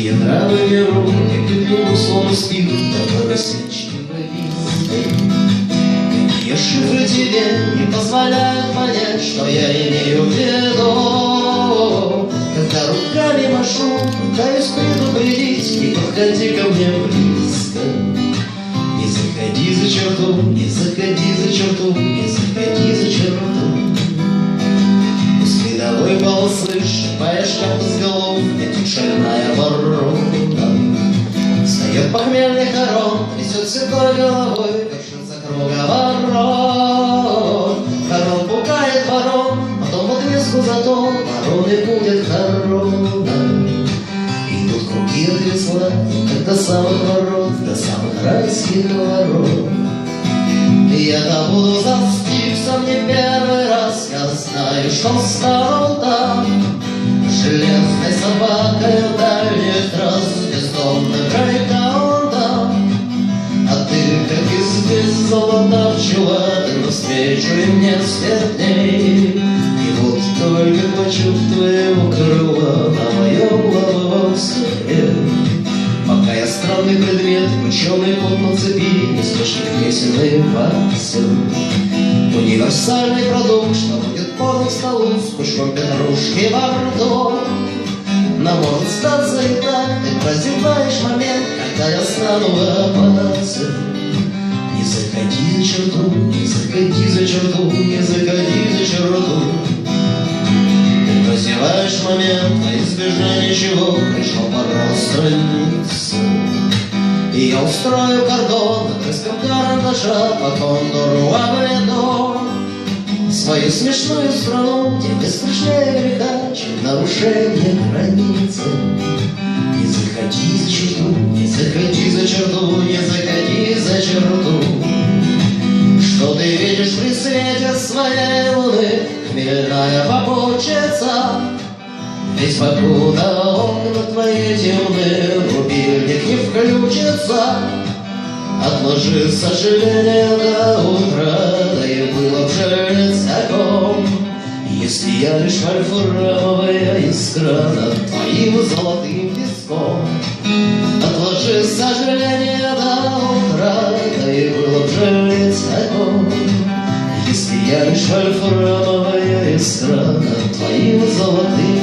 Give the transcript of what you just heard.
Какие нравы не пятну словно спит, да поросячьего виска. Какие шифры тебе не позволяют понять, что я имею в виду. Когда руками машу, пытаюсь предупредить, не подходи ко мне близко. Не заходи за черту, не заходи Световой голос слышишь, шкаф с голов, летит шальная ворона. Встает похмельный хорон, трясет седой головой, вершится круговорот. Хорон пугает ворон, потом в отместку за то вороны будет хорона. Идут круги от весла, до самых ворот, до самых райских ворот. Я добуду застигся мне первый раз, я знаю, что стал там. Железной собакой в дальних трасс бездомным райкаунтом. А ты, как и здесь, золото чувак, навстречу и мне светлей. И вот только хочу твоего крыла на моем Странный предмет, ученый кот на цепи, Источник песен и вальсов. Универсальный продукт, что будет подан столу С пучком петрушки во рту. Но может статься и так, ты прозеваешь момент, Когда я стану опасен. Не заходи за черту, не заходи за черту, не заходи за черту. Ты прозеваешь момент, во избежание чего Пришло пора устраниться. И я устрою кордон, отрыском карандаша По контуру обойду Свою смешную страну, где не страшнее греха Чем нарушение границы. Не заходи за черту, не заходи за черту, не заходи за черту. Что ты видишь при свете своей луны, Хмельная попутчица, Ведь покуда окна Отложи сожаление до утра Да и было уже знаком Если я лишь фарфоровая искра Над твоим золотым песком. Отложи сожаление до утра Да и было уже знаком Если я лишь фарфоровая искра Над твоим золотым